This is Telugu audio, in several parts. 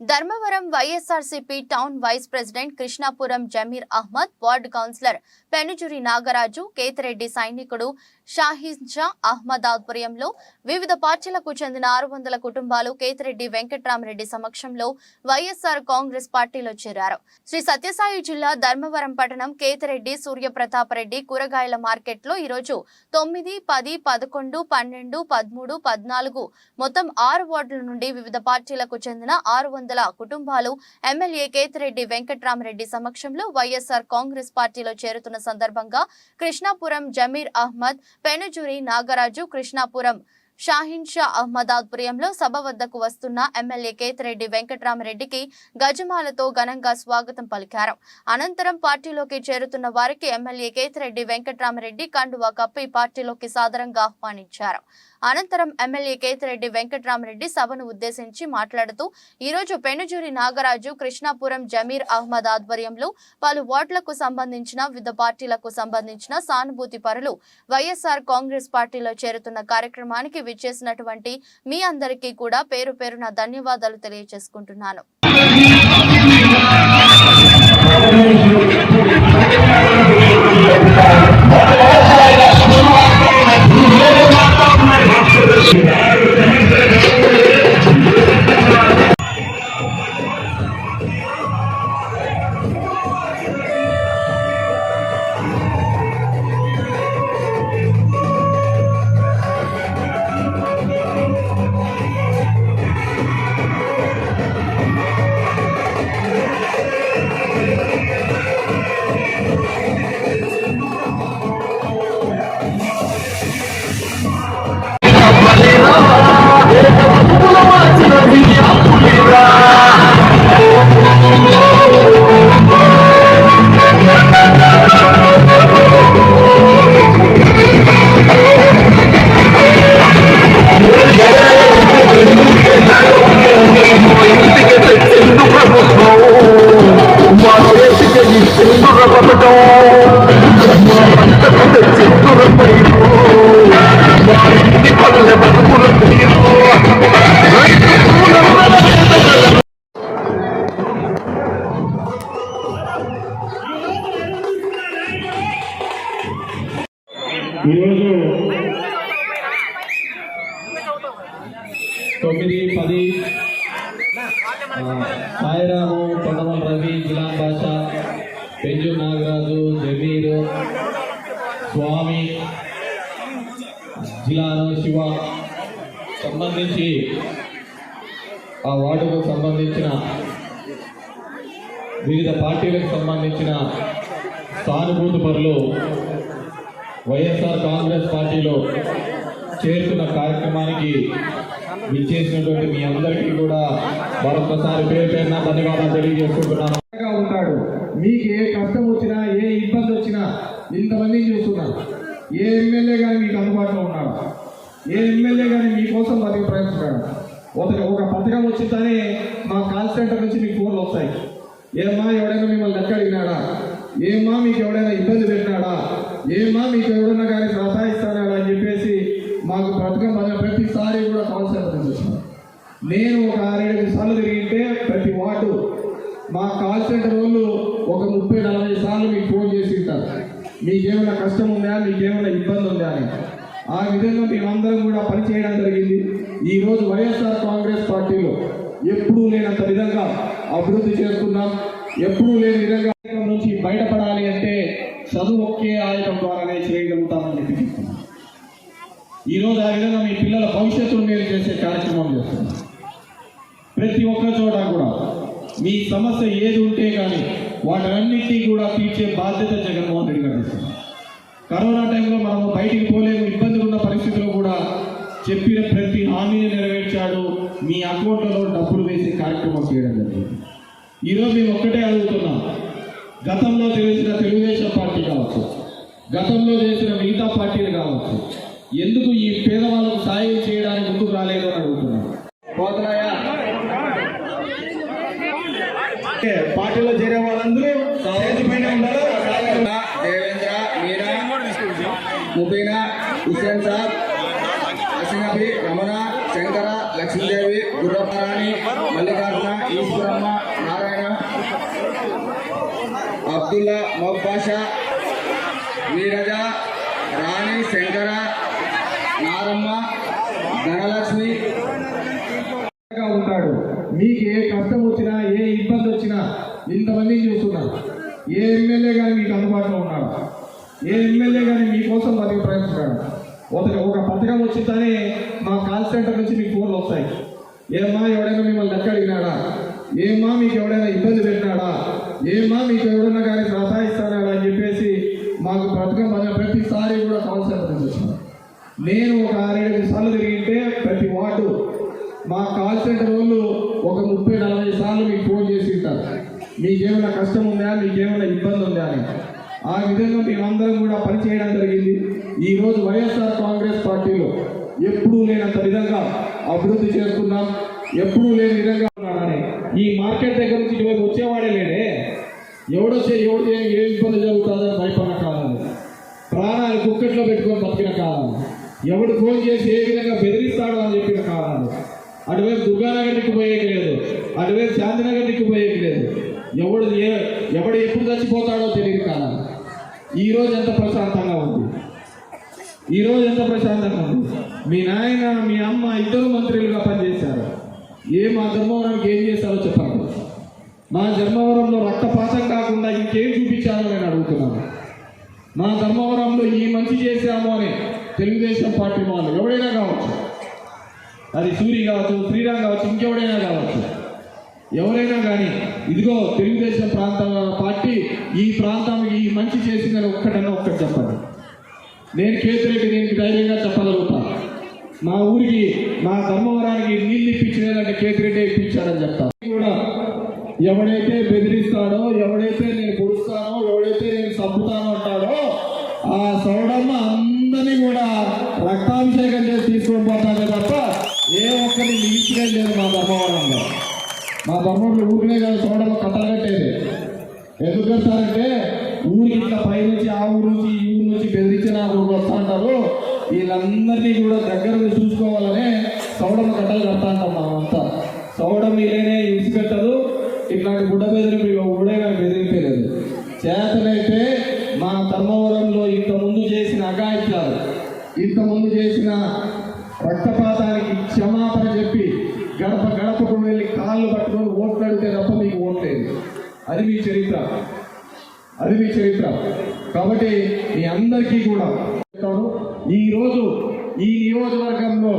Dharmavaram YSRCP town vice president Krishnapuram Zameer Ahmed ward councillor Penujuri Nagaraju Kethireddy సైనికుడు షాహీన్ అహ్మద్ ఆధ్వర్యంలో వివిధ పార్టీలకు చెందిన ఆరు వందల కుటుంబాలు కేతిరెడ్డి వెంకట్రామరెడ్డి సమక్షంలో వైఎస్ఆర్ కాంగ్రెస్ పార్టీలో చేరారు. శ్రీ సత్యసాయి జిల్లా ధర్మవరం పట్టణం కేతిరెడ్డి సూర్యప్రతాపరెడ్డి కూరగాయల మార్కెట్లో ఈరోజు తొమ్మిది పది పదకొండు పన్నెండు పదమూడు పద్నాలుగు మొత్తం ఆరు వార్డుల నుండి వివిధ పార్టీలకు చెందిన ఆరు వందల కుటుంబాలు ఎమ్మెల్యే కేతిరెడ్డి వెంకట్రామరెడ్డి సమక్షంలో వైఎస్ఆర్ కాంగ్రెస్ పార్టీలో చేరుతున్న సందర్భంగా కృష్ణాపురం జమీర్ అహ్మద్ పెనుజూరి నాగరాజు కృష్ణాపురం షాహిన్ షా అహ్మద్ ఆధ్వర్యంలో సభ వద్దకు వస్తున్న ఎమ్మెల్యే కేతిరెడ్డి వెంకట్రామరెడ్డికి గజమాలతో ఘనంగా స్వాగతం పలికారు. అనంతరం పార్టీలోకి చేరుతున్న వారికి ఎమ్మెల్యే కేతిరెడ్డి వెంకట్రామరెడ్డి కండువా కప్పి పార్టీలోకి సాదరంగా ఆహ్వానించారు. అనంతరం ఎమ్మెల్యే కేతిరెడ్డి వెంకట్రామరెడ్డి సభను ఉద్దేశించి మాట్లాడుతూ ఈరోజు పెనుజూరి నాగరాజు కృష్ణాపురం జమీర్ అహ్మద్ ఆధ్వర్యంలో పలు వార్డులకు సంబంధించిన వివిధ పార్టీలకు సంబంధించిన సానుభూతి పరులు వైఎస్ఆర్ కాంగ్రెస్ పార్టీలో చేరుతున్న కార్యక్రమానికి విచ్చేసినటువంటి మీ అందరికీ కూడా పేరు పేరున ధన్యవాదాలు తెలియజేసుకుంటున్నాను ఈరోజు తొమ్మిది పది సాయిరాము కొండమల రవి గులాం బాషా పెంజు నాగరాజు జమీరు స్వామి జిలాను శివ సంబంధించి ఆ వార్డుకు సంబంధించిన వివిధ పార్టీలకు సంబంధించిన సానుభూతి పరులు వైఎస్ఆర్ కాంగ్రెస్ పార్టీలో చేరుతున్న కార్యక్రమానికి విచ్చేసినటువంటి మీ అందరికీ కూడా మరొకసారి పేరు పేరున ధన్యవాదాలు తెలియజేసుకుంటున్నాను. ఉంటాడు. మీకు ఏ కష్టం వచ్చినా ఏ ఇబ్బంది ఇంతమంది చూస్తున్నారు. ఏ ఎమ్మెల్యే కానీ మీకు అందుబాటులో ఉన్నారు? ఏ ఎమ్మెల్యే కానీ మీకోసం బతికి ప్రయత్నిస్తాడు ఒక ఒక పథకం వచ్చిందని మా కాల్ సెంటర్ నుంచి మీకు ఫోన్లు వస్తాయి. ఏమ్మా ఎవడైనా మిమ్మల్ని లెక్క అడిగినాడా ఏమా మీకు ఎవడైనా ఇబ్బంది పెట్టినాడా? ఏమ్మా మీకు ఎవడన్నా కానీ సహాయిస్తాడా అని చెప్పేసి మాకు పథకం మన ప్రతిసారి కూడా కాల్ సెంటర్ నుంచి నేను ఒక ఆరేడు సార్లు తిరిగితే ప్రతి వార్డు మా కాల్ సెంటర్ వాళ్ళు ఒక ముప్పై నలభై సార్లు మీకు ఫోన్ చేసి ఉంటారు. మీకేమైనా కష్టం ఉందా మీకేమైనా ఇబ్బంది ఉందా అని. ఆ విధంగా మేమందరం కూడా పనిచేయడం జరిగింది. ఈరోజు వైఎస్ఆర్ కాంగ్రెస్ పార్టీలో ఎప్పుడూ లేనంత విధంగా అభివృద్ధి చేస్తున్నాం. ఎప్పుడూ లేని విధంగా నుంచి బయటపడాలి అంటే చదువు ఒకే ఆయుధం ద్వారానే చేయగలుగుతామని చెప్పి ఈరోజు ఆ విధంగా మీ పిల్లల భవిష్యత్తును మీరు చేసే కార్యక్రమం చేస్తున్నాం. ప్రతి ఒక్క చోట కూడా మీ సమస్య ఏది ఉంటే కానీ వాటన్నిటినీ కూడా తీర్చే బాధ్యత జగన్ కరోనా టైంలో మనం బయటికి పోలేము ఇబ్బంది ఉన్న పరిస్థితిలో కూడా చెప్పిన ప్రతి హామీని నెరవేర్చాడు. మీ అకౌంట్లలో డబ్బులు వేసే కార్యక్రమం చేయడం జరిగింది. ఈరోజు మేము ఒక్కటే అడుగుతున్నాం. గతంలో తెలిసిన తెలుగుదేశం పార్టీ కావచ్చు గతంలో చేసిన మిగతా పార్టీలు కావచ్చు ఎందుకు ఈ పేదవాళ్ళు అబ్దుల్లా మొబ్బాషా వీరజ రాణి శంకర నారమ్మ ధనలక్ష్మి. ఉంటాడు. మీకు ఏ కష్టం వచ్చినా ఏ ఇబ్బంది వచ్చినా ఇంతమందిని చూస్తున్నారు. ఏ ఎమ్మెల్యే కానీ మీకు అందుబాటులో ఉన్నాడు ఏ ఎమ్మెల్యే కానీ మీకోసం బతికి ప్రయత్నిస్తాడు ఒక ఒక పథకం వచ్చిందనే మా కాల్ సెంటర్ నుంచి మీకు ఫోన్లు వస్తాయి. ఏమ్మా ఎవడైనా మిమ్మల్ని లెక్క అడిగినాడా? ఏమ్మా మీకు ఎవడైనా ఇబ్బంది పెట్టినాడా? ఏమా మీకు ఎవడైనా కానీ సతాయిస్తాడా అని చెప్పేసి మాకు బ్రతకం మన ప్రతిసారి కూడా కాల్ సెంటర్ నేను ఒక ఆరేడు సార్లు తిరిగింటే ప్రతి వార్డు మా కాల్ సెంటర్ వాళ్ళు ఒక ముప్పై నలభై సార్లు మీకు ఫోన్ చేసి ఉంటారు. మీకేమైనా కష్టం ఉందా? మీకేమైనా ఇబ్బంది ఉందా అని. ఆ విధంగా మేమందరం కూడా పనిచేయడం జరిగింది. ఈరోజు వైఎస్ఆర్ కాంగ్రెస్ పార్టీలో ఎప్పుడూ లేనంత విధంగా అభివృద్ధి చేస్తున్నాం. ఎప్పుడూ లేని విధంగా ఈ మార్కెట్ దగ్గర నుంచి ఇటువైపు వచ్చేవాడే లేడే. ఎవడొచ్చే ఎవడు ఏం ఏ ఇబ్బంది జరుగుతుందని భయపడిన కాలం ప్రాణాలు కుక్కట్లో పెట్టుకొని బతికిన కాలం ఎవడు ఫోన్ చేసి ఏ విధంగా బెదిరిస్తాడో అని చెప్పిన కాలాలు. అటువైపు దుర్గానగర్ దిక్కు పోయేకి లేదు అటువైపు శాంతినగర్ పోయేకి లేదు ఎవడు ఏ ఎవడు ఎప్పుడు చచ్చిపోతాడో తెలియదు కాలం ఈ ఎంత ప్రశాంతంగా ఉంది. ఈ ఎంత ప్రశాంతంగా ఉంది. మీ నాయన మీ అమ్మ ఇద్దరు మంత్రులుగా పనిచేశారు. ఏ మా ధర్మవరానికి ఏం చేశారో చెప్పండి మా ధర్మవరంలో రక్తపాతం కాకుండా ఇంకేం చూపించాలో నేను అడుగుతున్నాను. మా ధర్మవరంలో ఈ మంచి చేశాము అని తెలుగుదేశం పార్టీ వాళ్ళు ఎవడైనా కావచ్చు. అది సూరి కావచ్చు శ్రీరామ్ కావచ్చు ఇంకెవడైనా కావచ్చు. ఎవరైనా కానీ ఇదిగో తెలుగుదేశం ప్రాంత పార్టీ ఈ ప్రాంతానికి ఈ మంచి చేసిందని ఒక్కటన్నా ఒక్కటి చెప్పండి. నేను కేతిరెడ్డి నేను ధైర్యంగా చెప్పగలుగుతాను మా ఊరికి మా ధర్మవరానికి నీళ్ళు ఇప్పించినదంటే కేతిరెడ్డి ఇప్పించాడని చెప్తాను కూడా ఎవడైతే బెదిరిస్తాడో ఎవడైతే నేను పొడుస్తానో ఎవడైతే నేను చంపుతానో అంటాడో ఆ సౌడమ్మ అందరినీ కూడా రక్తాభిషేకం చేసి తీసుకొని పోతానే తప్ప ఏ ఒక్కరిని మిగిల్చడం లేదు మా ధర్మవరంలో. మా ధర్మంలో ఊరినే కాదు సౌడమ్మ కట్టలు కట్టేది. ఎందుకు కడతారంటే ఊరికి ఇట్లా ఆ ఊరు నుంచి ఈ ఊరు నుంచి బెదిరించి నా ఊరు వస్తా అంటారు. వీళ్ళందరినీ కూడా దగ్గర చూసుకోవాలనే సౌడమ్మ కట్టలు కడతా అంటాం మనమంతా సౌడమ్మ ఇలానే ఇడిచిపెట్టదు ఇట్లాంటి గుడ్డ బెదిరింపు గుడైనా బెదిరింపలేదు చేతనైతే మా ధర్మవరంలో ఇంత ముందు చేసిన అఘాయిత్యాలు ఇంతకుముందు చేసిన రక్తపాతానికి క్షమాపణ చెప్పి గడప గడపకు వెళ్ళి కాళ్ళు పట్టుకొని ఓట్లాడితే తప్ప మీకు ఓట్లేదు అది మీ చరిత్ర. అది మీ చరిత్ర. కాబట్టి మీ అందరికీ కూడా చెప్తాను. ఈ రోజు ఈ నియోజకవర్గంలో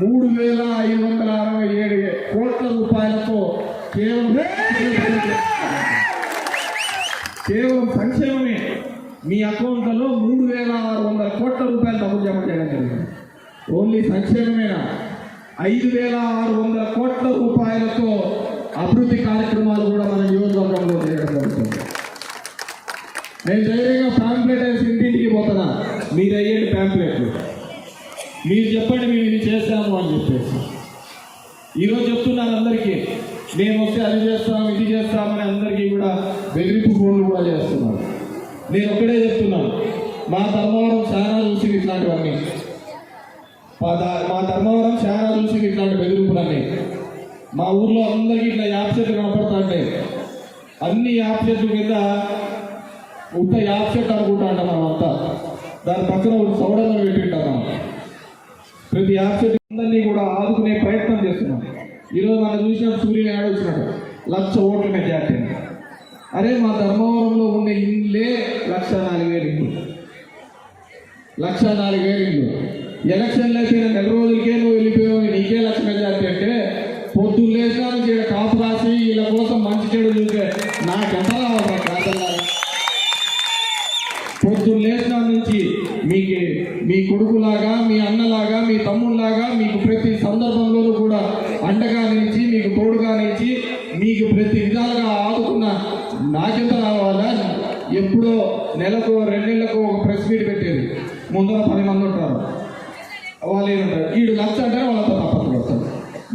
మూడు వేల ఐదు వందల అరవై ఏడు కోట్ల రూపాయలతో కేవలం కేవలం సంక్షేమమే మీ అకౌంట్లలో మూడు వేల ఆరు వందల కోట్ల రూపాయలు డబ్బులు జమ చేయడం జరిగింది. ఓన్లీ సంక్షేమమేనా? ఐదు వేల ఆరు వందల కోట్ల రూపాయలతో అభివృద్ధి కార్యక్రమాలు కూడా మన నియోజకవర్గంలో చేయడం జరుగుతుంది. నేను ధైర్యంగా ప్యాంప్లెట్ వేసి ఇంటింటికి పోతానా? మీరు అయ్యేది ప్యాంప్లెట్లు మీరు చెప్పండి మేము ఇది చేస్తాము అని చెప్పేసి. ఈరోజు చెప్తున్నాను అందరికీ నేను వస్తే అది చేస్తాం ఇది చేస్తామని అందరికీ కూడా బెదిరింపు ఫోన్లు కూడా చేస్తున్నారు. నేను ఒక్కడే చెప్తున్నాను మా ధర్మవరం చాలా చూసింది ఇట్లాంటివన్నీ. మా మా ధర్మవరం చాలా చూసింది ఇట్లాంటి బెదిరింపులన్నీ. మా ఊర్లో అందరికీ ఇట్లా యాప్ చెట్లు కనపడుతుంటాయి అన్ని యాప్ చెట్ల కింద ఉంటే యాప్ సెట్ అనుకుంటా అంట మనం అంతా. దాని పక్కన ఒక సౌడంగా పెట్టింటాం మనం. ప్రతి యాప్సెట్ అందరినీ కూడా ఆదుకునే ప్రయత్నం చేస్తున్నాం. ఈరోజు మనం చూసిన సూర్యుని ఆడొచ్చినాడు లక్ష ఓట్ల మెజార్టీ అరే మా ధర్మవరంలో ఉండే ఇండ్లే లక్ష నాలుగు వేలు ఇల్లు. లక్ష నాలుగు వేలు ఇల్లు. ఎలక్షన్లు నెల రోజులకే నువ్వు వెళ్ళిపోయావు నీకే లక్ష మెజార్టీ అంటే పొద్దున్న లేచిన నుంచి మీకు మీ కొడుకులాగా మీ అన్నలాగా మీ తమ్ముళ్ళలాగా మీకు ప్రతి సందర్భంలోనూ కూడా అండగా నిలిచి మీకు తోడుగా నిలిచి మీకు ప్రతి విధాలుగా ఆదుకున్న నాకెంత రావాలా ఎప్పుడో నెలకు రెండేళ్ళకు ఒక ప్రెస్ మీట్ పెట్టేది. ముందర పది మంది ఉంటారు. వాళ్ళు ఏమంటారు? వీడు లక్ష అంటే వాళ్ళతో తప్పదు వస్తారు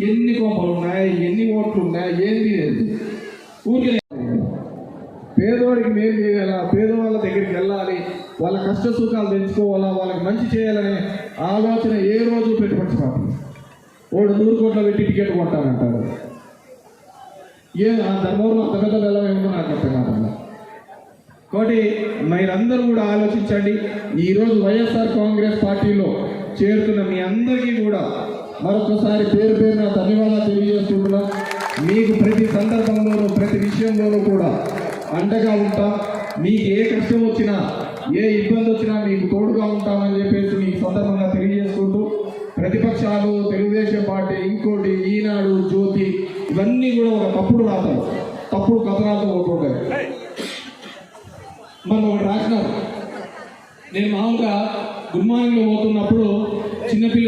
ఎన్ని కొంపలు ఉన్నాయి ఎన్ని ఓట్లు ఉన్నాయి ఏంది? ఊరికే పేదవాడికి మేలు చేయాలా? పేదవాళ్ళ దగ్గరికి వెళ్ళాలి. వాళ్ళ కష్ట సుఖాలు తెచ్చుకోవాలా? వాళ్ళకి మంచి చేయాలనే ఆలోచన ఏ రోజు పెట్టుబడి పాపం వాడు నూరు కోట్ల పెట్టి టికెట్ కొంటానంటారు ఏ ఆ ధర్మవరం అంత పెద్ద బెల్లం ఏమో నాకు అర్థం కాబట్టి మీరందరూ కూడా ఆలోచించండి. ఈరోజు వైఎస్ఆర్ కాంగ్రెస్ పార్టీలో చేరుతున్న మీ అందరికీ కూడా మరొకసారి పేరు పేరున ధన్యవాదాలు తెలియజేస్తున్నాం మీకు ప్రతి సందర్భంలోనూ ప్రతి విషయంలోనూ కూడా అండగా ఉంటాం. మీకు ఏ కష్టం వచ్చినా ఏ ఇబ్బంది వచ్చినా మీకు తోడుగా ఉంటామని చెప్పేసి మీకు సందర్భంగా తెలియజేసుకుంటూ ప్రతిపక్షాలు తెలుగుదేశం పార్టీ ఇంకోటి ఈనాడు జ్యోతి ఇవన్నీ కూడా ఒక తప్పుడు రాతలు తప్పుడు కథనాలతో ఉంటుంటాయి మనం ఒకటి రాసినారు. నేను మామూలుగా గుడ్ మార్నింగ్లో పోతున్నప్పుడు చిన్నపిల్లలు